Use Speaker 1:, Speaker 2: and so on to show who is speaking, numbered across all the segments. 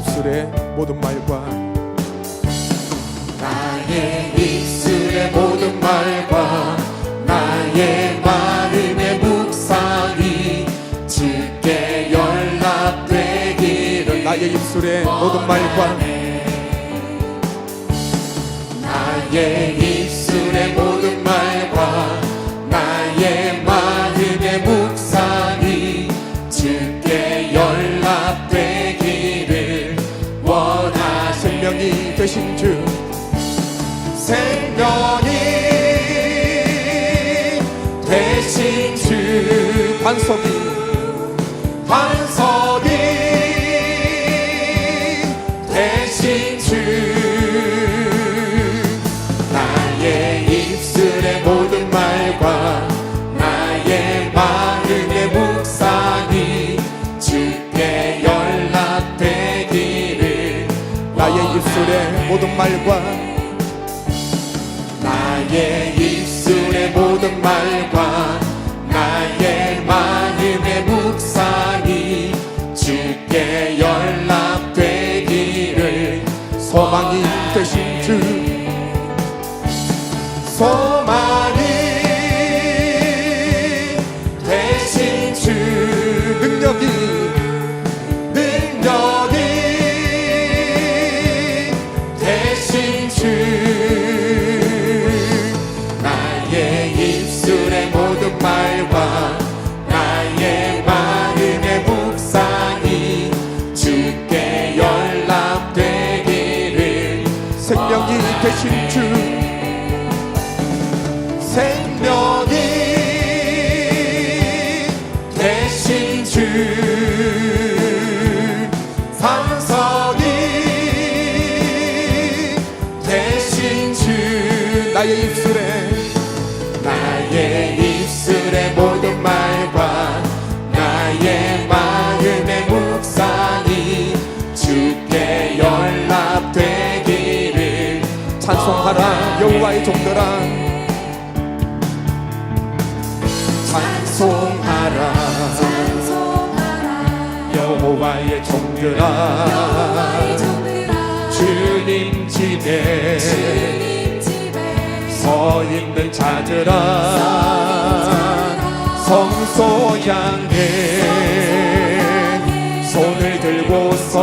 Speaker 1: 입술의 모든 말과
Speaker 2: 나의 입술의 모든 말과 나의 마음의 묵상이 주께 연락되기를
Speaker 1: 나의 입술의 모든 말과 되신 주.
Speaker 2: 생명이 되신 주.
Speaker 1: 반석이
Speaker 2: 말과 나의
Speaker 1: 입술의 모든 말과 여호와의 종들아.
Speaker 2: 주님 집에. 서 있는 자들아. 성소 향해 손을 들고서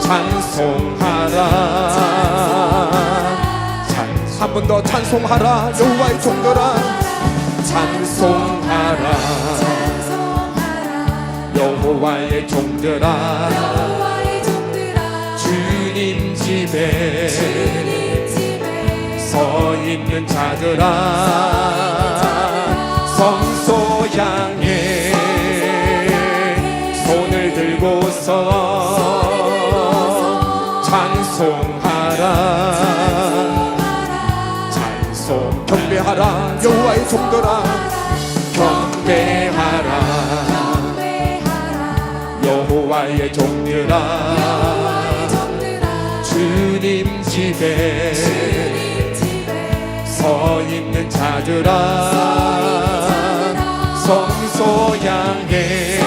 Speaker 2: 찬송하라. 찬-
Speaker 1: 한번 더 찬송하라 여호와의 종들아.
Speaker 2: 찬송하라 여호와의 종들아 주님 집에 서 있는 자들아 성소 향해 손을 들고서 찬송하라. 찬송
Speaker 1: 경배하라. 여호와의 종들아
Speaker 2: 여호와의 종들아 주님 집에 서 있는 자들아. 성소 향해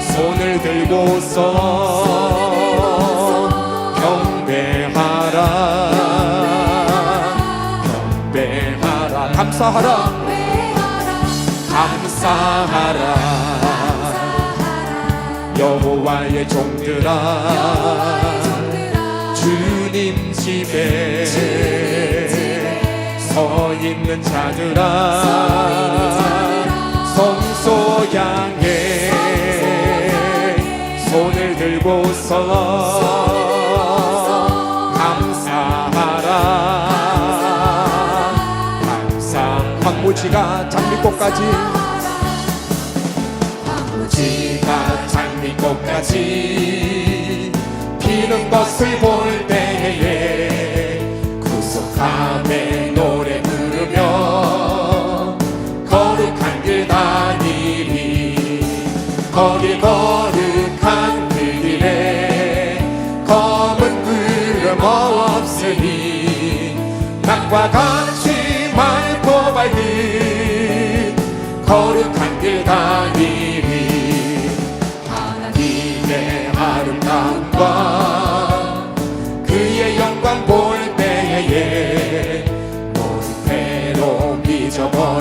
Speaker 2: 손을 들고서 경배하라. 경배하라.
Speaker 1: 감사하라.
Speaker 2: 감사하라 여호와의 종들아. 주님 집에 서 있는 자들아. 성소 향해 손을 들고서 감사하라. 감사
Speaker 1: 황무지가 장미꽃까지
Speaker 2: 장미꽃까지 피는 것을 볼 때에 구속함의 노래 부르며 거룩한 길 다니리 거기 거룩한 그 길에 검은 구름 없으니 낮과 같이 맑고 밝은 거룩한 길 다니리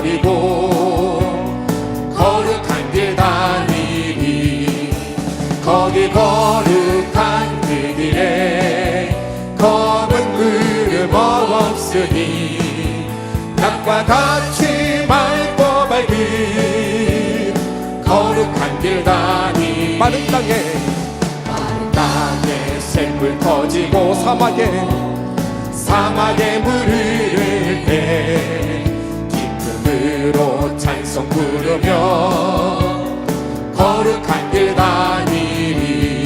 Speaker 2: 버리고 거룩한 길 다니니 거기 거룩한 그 길에 검은 구름 없으니 낙과 같이 맑고 밝은 거룩한 길 다니
Speaker 1: 마른 땅에 마른
Speaker 2: 땅에 샘물 터지고
Speaker 1: 사막에
Speaker 2: 사막에 물 찬송 부르며 거룩한 길 다니리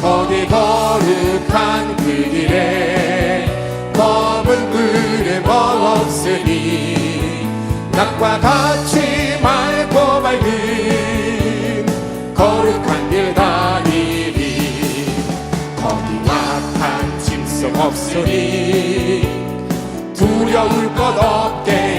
Speaker 2: 거기 거룩한 그 길에 검은 구름 없으니 낮과 같이 맑고 밝은 거룩한 길 다니리 거기 악한 짐승 없으니 두려울 것 없겠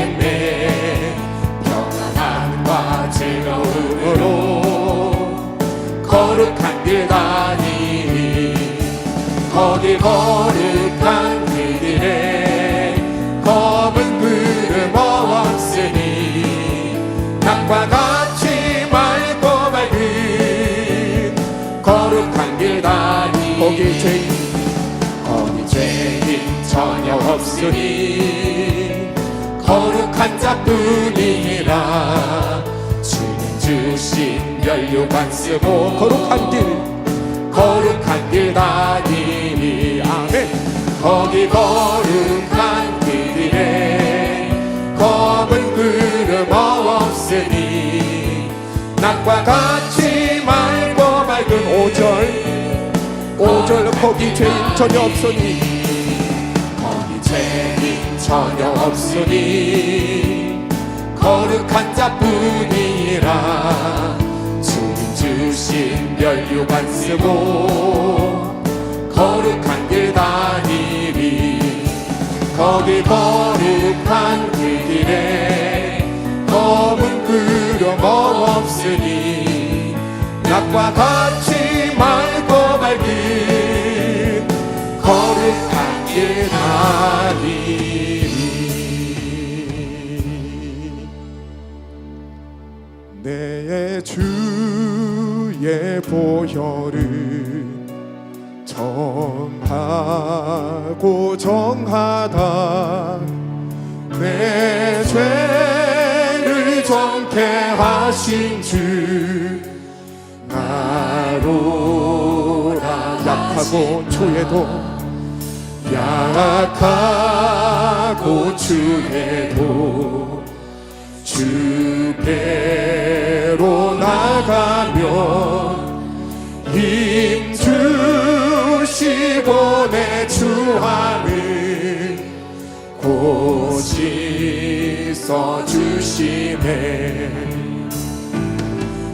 Speaker 2: 없으니 거룩한 자뿐이라. 주님 주신 면류관 쓰고
Speaker 1: 거룩한 길
Speaker 2: 거룩한 길 다니니. 아멘. 거기 거룩한 그 길에 검은 구름 없으니 낮과 같이 맑고 밝은
Speaker 1: 오절. 오절 거기 죄인 전혀 없으니
Speaker 2: 전혀 없으니 거룩한 자뿐이라. 주님 주신 면류관 쓰고 거룩한 길 다니리. 거기 거룩한 그 길에 검은 구름 없으니 낮과 같이 맑 길 다니리
Speaker 1: 내 주의 보혈을 정하고 정하다.
Speaker 2: 내 죄를 정케 하신 주 나로라
Speaker 1: 약하고 주에도
Speaker 2: 약하고 주에도 주께로 나가면 힘 주시고 내곧 씻어 주시네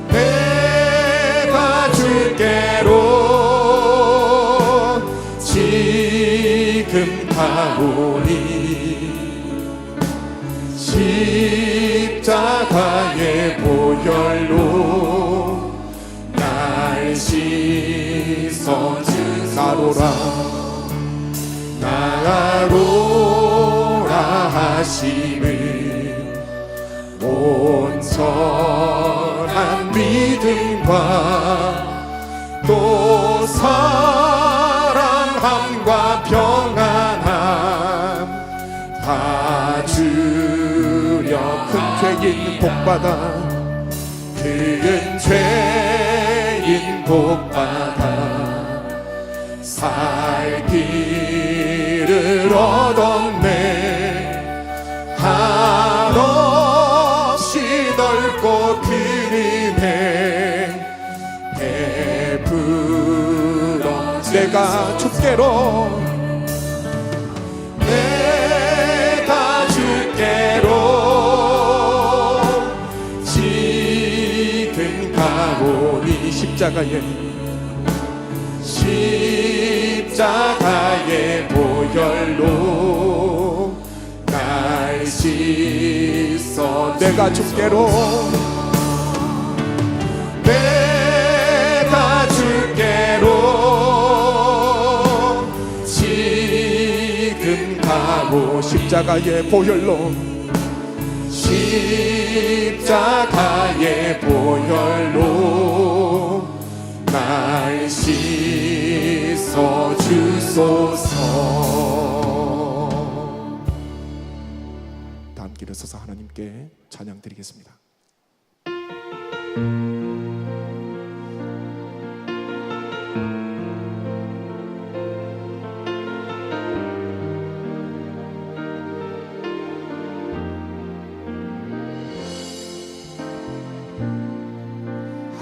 Speaker 2: 내가 주께로 가오니 십자가의 보혈로 날 씻어 주소서. 나로라 하심을 온전한 믿음과
Speaker 1: 복받아.
Speaker 2: 큰 죄인 복받아. 살 길을 얻었네. 한없이 넓고 큰 은혜 베풀어
Speaker 1: 내가 주께로
Speaker 2: 가오니
Speaker 1: 십자가에
Speaker 2: 십자가의 보혈로 날 씻어.
Speaker 1: 내가 주께로
Speaker 2: 내가 주께로 지금 가고
Speaker 1: 십자가의 보혈로
Speaker 2: 십 자가의 보혈로 날날 씻어 주소서
Speaker 1: 다 함께 일어서서 하나님께 찬양 드리겠습니다.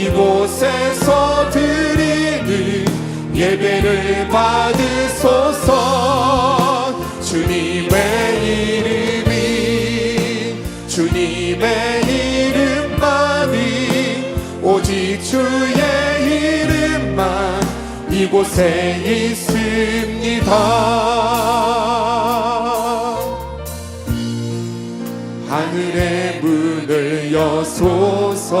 Speaker 2: 이곳에서 드리는 예배를 받으소서. 주님의 이름이 주님의 이름만이 오직 주의 이름만 이곳에 있습니다. 하늘의 문을 여소서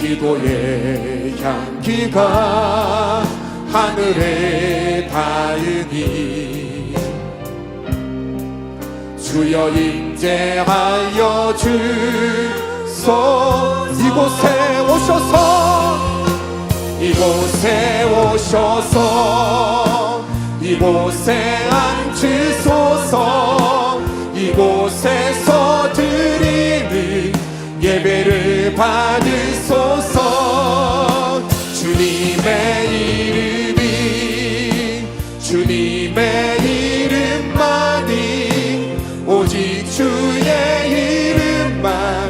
Speaker 2: 기도의 향기가 하늘에 닿으니 주여 임재하여 주소 이곳에 오셔서 이곳에 오셔서 이곳에 앉으소서. 이곳에서 드리는 예배를 받으 소서. 주님의 이름이 주님의 이름만이 오직 주의 이름만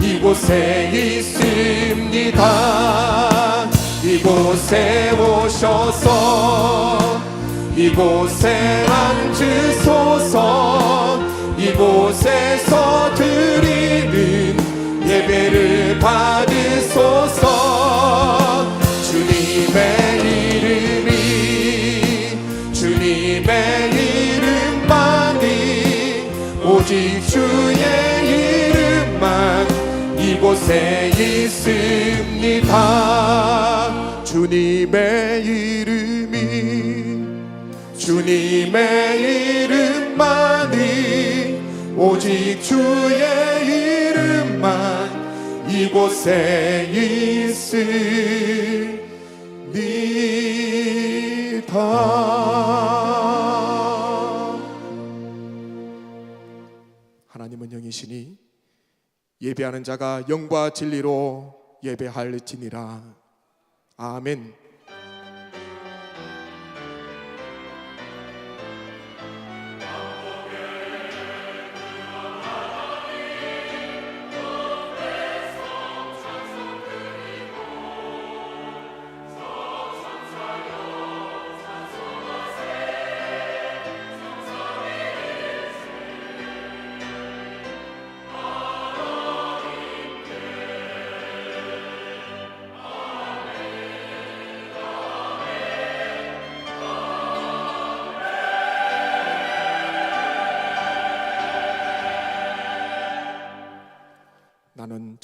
Speaker 2: 이곳에 있습니다. 이곳에 오셔서 이곳에 앉으소서 이곳에서 드리는 예배를 받으소서. 주님의 이름이 주님의 이름만이 오직 주의 이름만 이곳에 있습니다. 주님의 이름이 주님의 이름만이 오직 주의 이름만 이곳에 있습니다.
Speaker 1: 하나님은 영이시니 예배하는 자가 영과 진리로 예배할지니라. 아멘.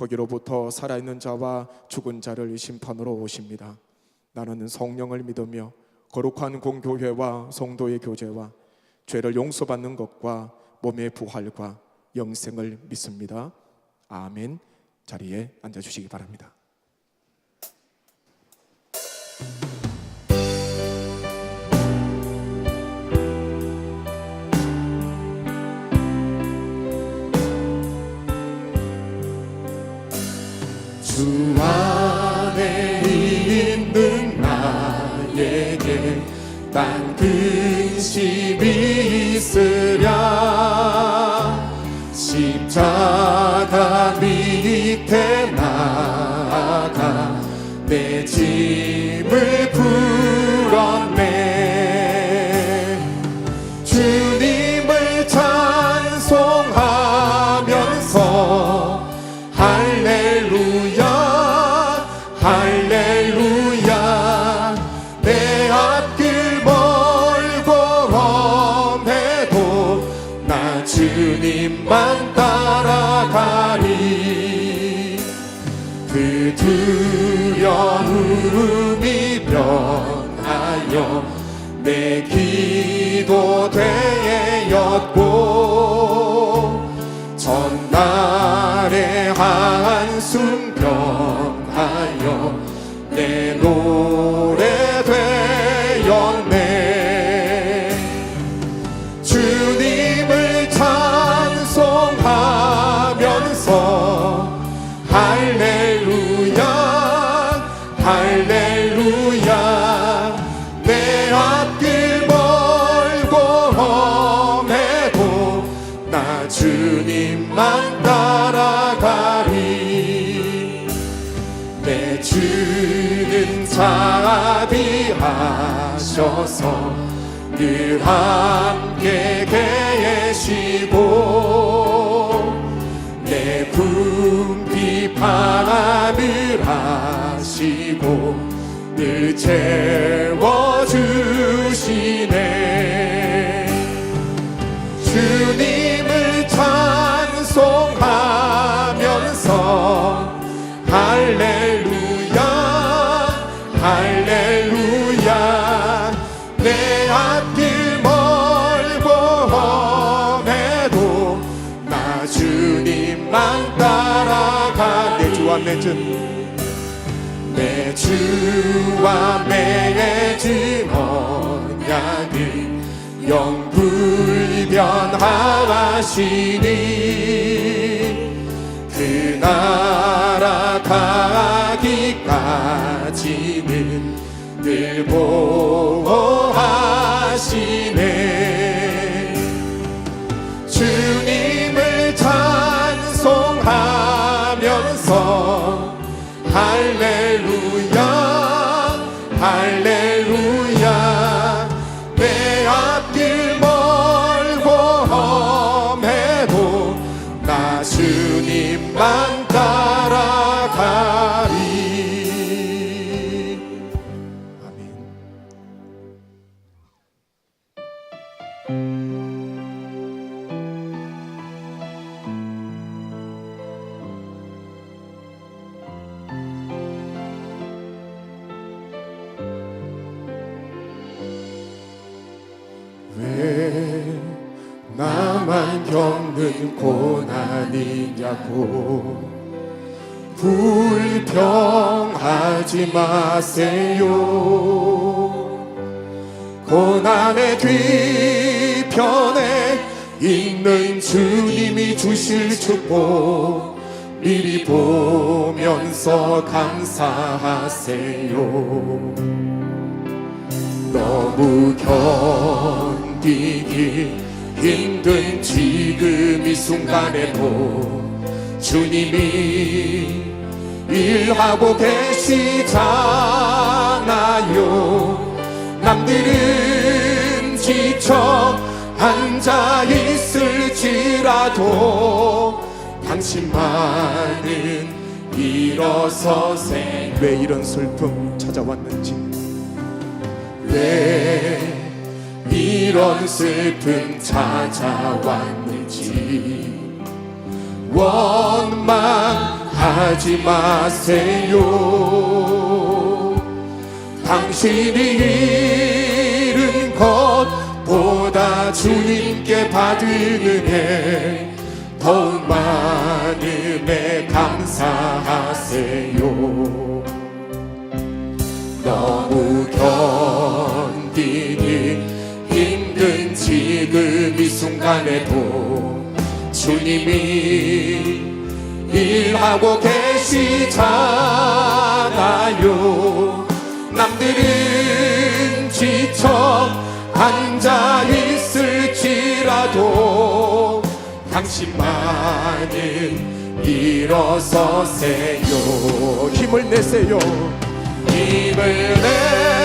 Speaker 1: 거기로부터 살아있는 자와 죽은 자를 심판으로 오십니다. 나는 성령을 믿으며 거룩한 공교회와 성도의 교제와 죄를 용서받는 것과 몸의 부활과 영생을 믿습니다. 아멘. 자리에 앉아 주시기 바랍니다.
Speaker 2: 주 안에 나 주님만 따라가리. 그 두려움이 변하여 내 기도 되었고 자비하셔서 늘 함께 계시고 내 궁핍 하늘 하시고 늘 채워주시네 따라가 내 주와 맺은 내 주와 맺은 언약을 영불변하시니 그 나라 가기까지는 늘 보호하시네. 주님을 찬송하면서 할렐루야 할렐루야 불평하지 마세요. 고난의 뒤편에 있는 주님이 주실 축복 미리 보면서 감사하세요. 너무 견디기 힘든 지금 이 순간에도 주님이 일하고 계시잖아요. 남들은 지쳐 앉아 있을지라도 당신만은 일어서세
Speaker 1: 왜 이런 슬픔 찾아왔는지.
Speaker 2: 왜 이런 슬픔 찾아왔는지. 원망 하지 마세요. 당신이 잃은 것보다 주님께 받은 은혜 더욱 많음에 감사하세요. 너무 견디기 힘든 지금 이 순간에도 주님이 일하고 계시잖아요. 남들은 지쳐 앉아 있을지라도 당신만은 일어서세요.
Speaker 1: 힘을 내세요.
Speaker 2: 힘을 내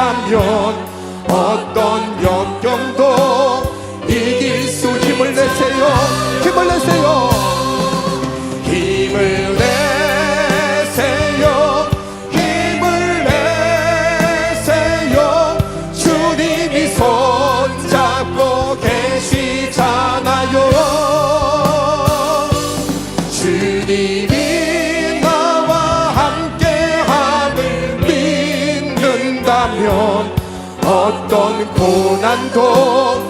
Speaker 2: 믿는다면 어떤 역경도 고난도